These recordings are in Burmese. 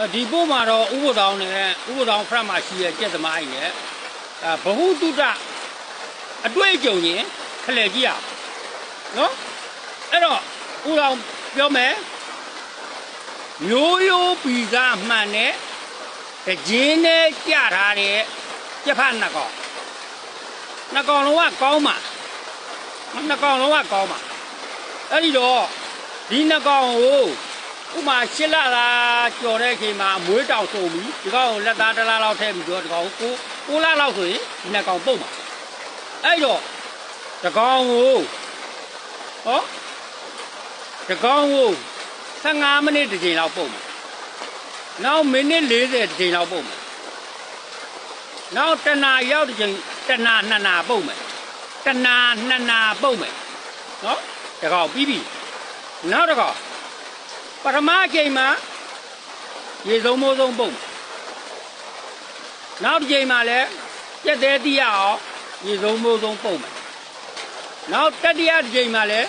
အဲဒီပို့မှာတော့ဥပဒေအောင်နဲ့ဥပဒေအောင်ဖရက်မှာရှိတဲ့ကျက်သမားကြီးနဲ့အဲဘဟုတုတအတွေ့အကြုံရင်ခလဲကြည့်ရအောင်နော်အဲ့တော့ဥပဒေအောင်ပြောမယ်မျိုးရိုးပီကမှန်တဲ့တခြင်းနဲ့ကြထားတဲ့ကျက်ဖတ်နှစ်ကောင်နှစ်ကောင်လုံးကကောင်းမှာနှစ်ကောင်လုံးကကောင်းမှာအဲ့ဒီတော့ဒီနှစ်ကောင်ကို ဥမာရှစ်လသာကြော်တဲ့အချိန်မှာမွေးတောင်ဆုံးပြီဒီကောင်ကိုလက်သားတစ်လားလောက်ထည့်ပြီးတော့ဒီကောင်ကိုကိုလလောက်ဆိုရင်ဒီနှစ်ကောင်ပုတ်မှာအဲ့တော့ဒီကောင်ကိုဟောဒီကောင်ကို15မိနစ်တစ်ချိန်လောက်ပုတ်မှာနောက်မိနစ်40တစ်ချိန်လောက်ပုတ်မှာနောက်တနာရောက်တစ်ချိန်တနာနှစ်နာပုတ်မယ်တနာနှစ်နာပုတ်မယ်နော်ဒီကောင်ပြီးပြီနောက်တစ်ကောင် ပထမအချိန်မှာရေစုံမိုးစုံပုံနောက်တစ်ချိန်မှာလည်းပြက်သေးတိရအောင်ရေစုံမိုးစုံပုံမယ်နောက်တတိယတစ်ချိန်မှာလည်း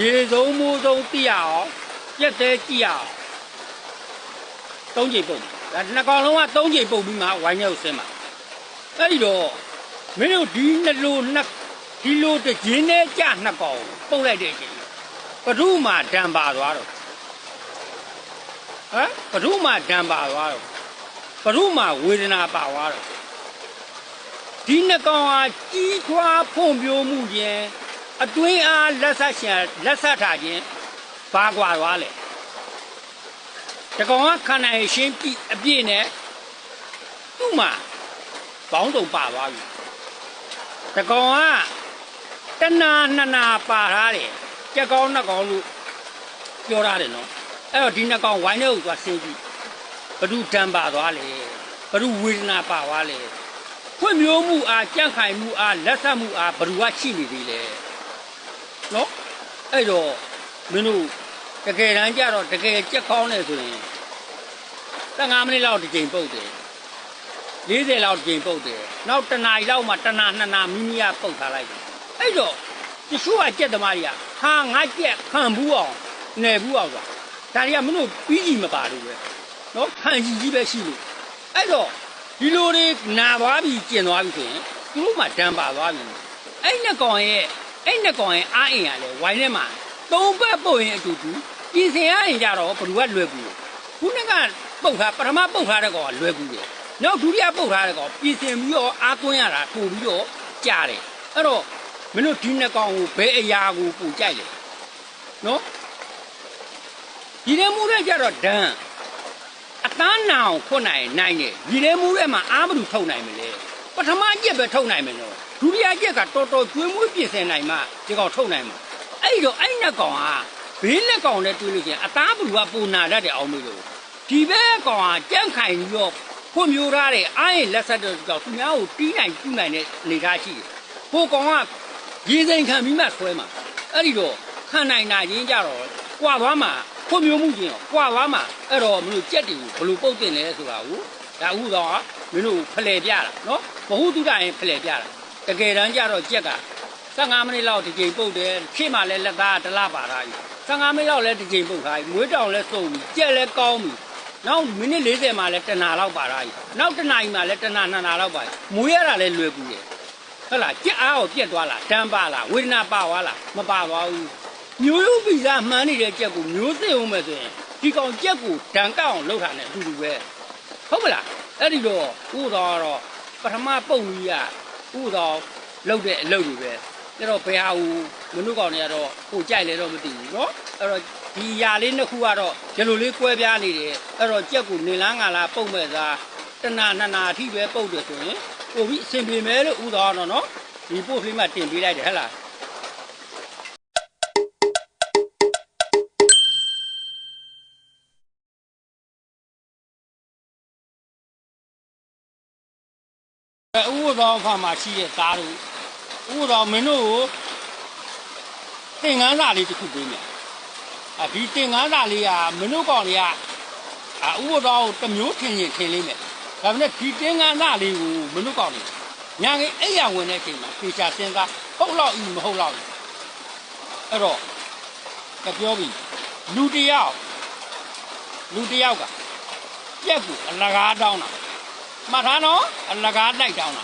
ရေစုံမိုးစုံတိရအောင်ပြက်သေးကြည့်ရအောင်သုံးချိန်ပုံဒါနှစ်ကောင်လုံးကသုံးချိန်ပုံပြီးမှဝိုင်းရောက်ဆင်းမှာအဲ့ဒီတော့မင်းတို့ဒီနှစ်လိုနှစ်ဒီလိုတစ်ခြင်းနဲ့ကြနှစ်ကောင်ပုတ်လိုက်တဲ့အချိန်ဘဒုမှဒံပါသွားတော့ ဟမ်ဘဒုမှဒံပါသွားတော့ဘဒုမှဝေဒနာပါသွားတော့ဒီနှစ်ကောင်ဟာကြီးထွားဖွံ့ဖြိုးမှုချင်းအတွင်းအားလက်ဆက်ရှင်လက်ဆက်ထားခြင်းဘာကွာသွားလဲတကောင်ကခန္ဓာရဲ့ရှင်းပြအပြည့်နဲ့သူ့မှာဘောင်းတုံပါသွားပြီတကောင်ကတဏှာနှစ်နာပါထားတယ်ကြက်ကောင်းနှစ်ကောင်လို့ပြောရတယ်နော် အဲ့တော့ဒီနှစ်ကောင်ဝိုင်းတဲ့ဥသွားဆင်းကြည့်ဘဒုတံပါသွားလေဘဒုဝေဒနာပါသွားလေဖွင့်မျိုးမှုအားကြန့်ခိုင်မှုအားလက်ဆက်မှုအားဘဒုကရှိနေသေးလေနော်အဲ့တော့မင်းတို့တကယ်တမ်းကျတော့တကယ်ကြက်ကောင်းတယ်ဆိုရင်15မိနစ်လောက်တစ်ချိန်ပုတ်တယ်40လောက်တစ်ချိန်ပုတ်တယ်နောက်တစ်နာရီလောက်မှတစ်နာနှစ်နာမိမိကပုတ်ထားလိုက်တယ်အဲ့တော့တချို့ကကြက်သမားတွေကဟာငါကြက်ခံဘူးအောင်နယ်ဘူးအောင်ဆိုတာ ဒါတွေကမင်းတို့ပြီးကြီးမပါလို့ပဲနော်ခံကြီးကြီးပဲရှိလို့အဲ့တော့ဒီလိုတွေနာသွားပြီကျင်သွားပြီဆိုရင်သူတို့မှဒံပါသွားပြီအဲ့နှစ်ကောင်ရဲ့အဲ့နှစ်ကောင်ရဲ့အားအင်ရလဲဝိုင်းထဲမှာသုံးဘက်ပုတ်ရင်အတူတူပြင်ဆင်ရရင်ကြတော့ဘယ်သူကလွယ်ကူလဲခုနကပုတ်ထားပထမပုတ်ထားတဲ့ကောင်ကလွယ်ကူတယ်နောက်ဒုတိယပုတ်ထားတဲ့ကောင်ပြင်ဆင်ပြီးတော့အားသွင်းရတာပို့ပြီးတော့ကြားတယ်အဲ့တော့မင်းတို့ဒီနှစ်ကောင်ကိုဘယ်အရာကိုပူကြိုက်လဲနော် ဒီထဲမှုတဲ့ကြတော့ဒန်းအတန်းနာအောင်ခွတ်နိုင်နိုင်တယ်ဒီထဲမှုတဲ့မှာအာမလို့ထုတ်နိုင်မလဲပထမကြက်ပဲထုတ်နိုင်မယ်နော်ဒုတိယကြက်ကတော်တော်ကျွေးမွေးပြင်ဆင်နိုင်မှဒီကောင်ထုတ်နိုင်မှာအဲ့ဒီတော့အဲ့နှစ်ကောင်ဟာဘေးနှစ်ကောင်နဲ့တွေ့လို့ချင်းအသားဘလူကပူနာတတ်တယ်အောင်မေးလို့ဒီဘက်ကောင်ဟာကြန့်ခိုင်ပြီးတော့ဖွံ့ဖြိုးထားတဲ့အားရင်လက်ဆက်တော့ကြောင့်သူများကိုတီးနိုင်ကျူးနိုင်တဲ့အနေထားရှိတယ်ဟိုကောင်ကရေစိမ်ခံပြီးမှဆွဲမှာအဲ့ဒီတော့ခံနိုင်တာချင်းကြတော့ကြွာသွားမှာ ဖွံ့ဖြိုးမှုချင်းရောကွာသွားမှာအဲ့တော့မင်းတို့ကြက်တွေကိုဘယ်လိုပုတ်တင်လဲဆိုတာကိုဒါဥသောကမင်းတို့ဖလှယ်ပြတာနော်ဘ ഹു တုဒရင်ဖလှယ်ပြတာတကယ်တမ်းကျတော့ကြက်က15မိနစ်လောက်တစ်ချိန်ပုတ်တယ်ဖြစ်မှလည်းလက်သားတစ်လပါထားပြီ15မိနစ်လောက်လည်းတစ်ချိန်ပုတ်ထားပြီမွေးတောင်လည်းစုံပြီကြက်လည်းကောင်းပြီနောက်မိနစ်40မှလည်းတနာလောက်ပါထားပြီနောက်တနာရီမှလည်းတနာနှစ်နာလောက်ပါပြီမွေးရတာလည်းလွယ်ကူတယ်ဟုတ်လားကြက်အားကိုပြက်သွားလားတန်းပါလားဝေဒနာပါသွားလားမပါသွားဘူး မျိုးရိုးဗီဇမှန်းနေတဲ့ကြက်ကိုမျိုးစစ်အောင်မယ်ဆိုရင်ဒီကောင်ကြက်ကိုဒဏ်ကောက်အောင်လုပ်တာ ਨੇ အတူတူပဲဟုတ်မလားအဲ့ဒီတော့ဥတော်ကတော့ပထမပုံကြီးကဥတော်လုပ်တဲ့အလုပ်တွေပဲအဲ့တော့ဘယ်ဟာကိုမနုကောင်တွေကတော့ကိုကြိုက်လဲတော့မသိဘူးเนาะအဲ့တော့ဒီຢာလေးနှစ်ခုကတော့ဒီလိုလေးကွဲပြားနေတယ်အဲ့တော့ကြက်ကိုနေလားငါလားပုံမဲ့သားတနာနှစ်နာအထိပဲပုတ်တယ်ဆိုရင်ပို့ပြီးအဆင်ပြေမယ်လို့ဥတော်ကတော့เนาะဒီပို့ဖိမှတင်ပေးလိုက်တယ်ဟဲ့လား ဥပဒေဖာမှာရှိတဲ့သားတို့ဥပဒေမင်းတို့ကိုသင်္ကန်းစာလေးတစ်ခုပေးမယ်အဒီသင်္ကန်းစာလေးကမင်းတို့ကောင်တွေကအာဥပဒေကိုတစ်မျိုးထင်ရင်ထင်လိမ့်မယ်ဒါပေမဲ့ဒီသင်္ကန်းစာလေးကိုမင်းတို့ကောင်တွေညာငယ်အိယာဝင်တဲ့အချိန်မှာပေချာစဉ်းစားဟုတ်လောက်ဤမဟုတ်လောက်ဤအဲ့တော့ကပြောပြီလူတစ်ယောက်လူတစ်ယောက်ကပြက်ကိုအလကားတောင်းတာ မှတ်ထားနော်အလကားလိုက်တောင်းတာ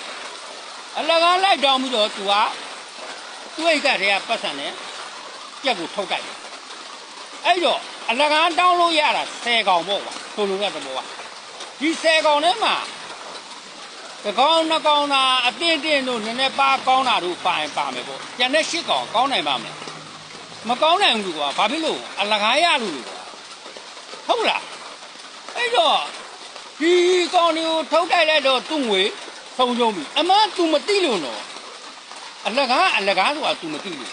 အလကားလိုက်တောင်းပြီးတော့ तू ကသူ့အိတ်ကတည်းကပတ်စံနဲ့ပြက်ကိုထုတ်တိုက်တယ်အဲ့တော့အလကားတောင်းလို့ရတာ10កောင်ပေါ့ကွာဆိုလိုတဲ့သဘောကဒီ10កောင်ထဲမှာတကောင်နှစ်ကောင်သာအတင်းတင်းတို့နည်းနည်းပါကောင်းတာတို့ပါရင်ပါမယ်ပေါ့ကျန်တဲ့10កောင်ကောင်းနိုင်ပါမလားမကောင်းနိုင်ဘူးကွာဘာဖြစ်လို့အလကားရလို့လို့ကွာဟုတ်လား အဲ့တော့ ဒီကောင်တွေကိုထုတ်တိုက်လိုက်တော့သူ့ငွေဆုံးရှုံးပြီအမသူမသိလို့တော့အလကားအလကားဆိုတာသူမသိလို့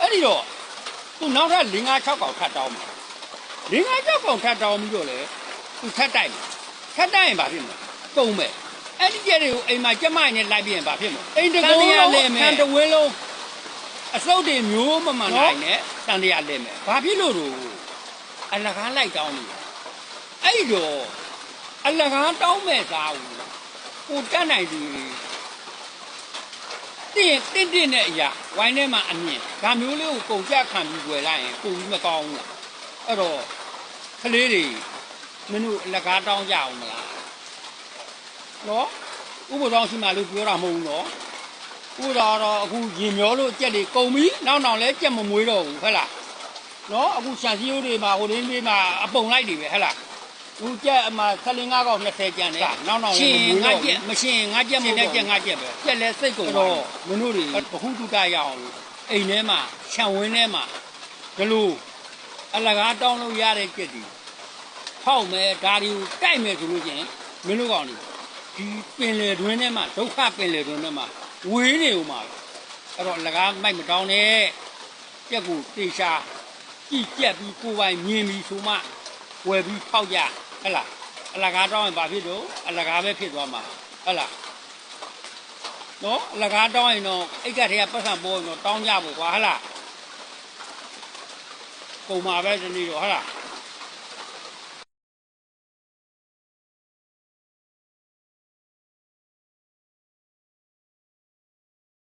အဲ့ဒီတော့သူနောက်ထပ်၄၅၆កောင်ထပ်တောင်းမှာ၄၅၆កောင်ထပ်တောင်းပြီးတော့လေသူထပ်တိုက်မှာထပ်တိုက်ရင်ဘာဖြစ်မလဲတုံးမယ်အဲ့ဒီကြက်တွေကိုအိမ်မှာကျမနဲ့လိုက်ပြင်ဘာဖြစ်မလဲအိမ်တကောင်းလည်းမယ်ခံတဝင်းလုံးအစုပ်တွေမျိုးမမှန်နိုင်နဲ့တန်တရာလည်းမယ်ဘာဖြစ်လို့တို့အလကားလိုက်တောင်းလို့အဲ့ဒီတော့ အလကားတောင်းမဲ့သားဘူးကိုတက်နိုင်သူတင်းတင်းတင်းနဲ့အရာဝိုင်းထဲမှာအမြင်ဒါမျိုးလေးကိုကုန်ကြခံပြီးွယ်လိုက်ရင်ပုံပြီးမကောင်းဘူးလားအဲ့တော့ကလေးတွေမင်းတို့အလကားတောင်းကြအောင်မလားနော်ဥပဒေရှိမှလို့ပြောတာမဟုတ်ဘူးနော်ဥပဒေတော့အခုရင်မျောလို့ကြက်တွေကုန်ပြီနောက်နောက်လဲကြက်မမွေးတော့ဘူးဟုတ်လားနော်အခုရှန်စီယိုးတွေမှာဟိုရင်းလေးမှာအပုံလိုက်တွေပဲဟုတ်လား လူကြက်အမှ15ကောက်20ကျန်တယ်နောက်နောက်လည်းမငါကြက်မရှင်ငါကြက်မဟုတ်တော့ကြက်ငါကြက်ပဲကြက်လဲစိတ်ကုန်တော့မင်းတို့တွေဘဟုတုတရအောင်လို့အိမ်ထဲမှာခြံဝင်းထဲမှာဒီလိုအလကားတောင်းလို့ရတဲ့ကြက်တွေဖောက်မယ်ဒါတွေကိုတိုက်မယ်ဆိုလို့ချင်းမင်းတို့ကောင်တွေဒီပင်လေတွင်းထဲမှာဒုက္ခပင်လေတွင်းထဲမှာဝေးနေဦးမှာအဲ့တော့အလကားမိုက်မတောင်းနဲ့ကြက်ကိုတေချာကြည့်ကြက်ပြီးကိုယ်ပိုင်မြင်ပြီးဆိုမှဝယ်ပြီးဖောက်ကြ ဟဲ့လားအလကားတောင်းရင်ဘာဖြစ်တော့အလကားပဲဖြစ်သွားမှာဟဲ့လားနော်အလကားတောင်းရင်တော့အိတ်ကတည်းကပတ်စံပေါ်ရင်တော့တောင်းကြဖို့ကွာဟဲ့လားပုံမှာပဲဒီနေ့တော့ဟဲ့လား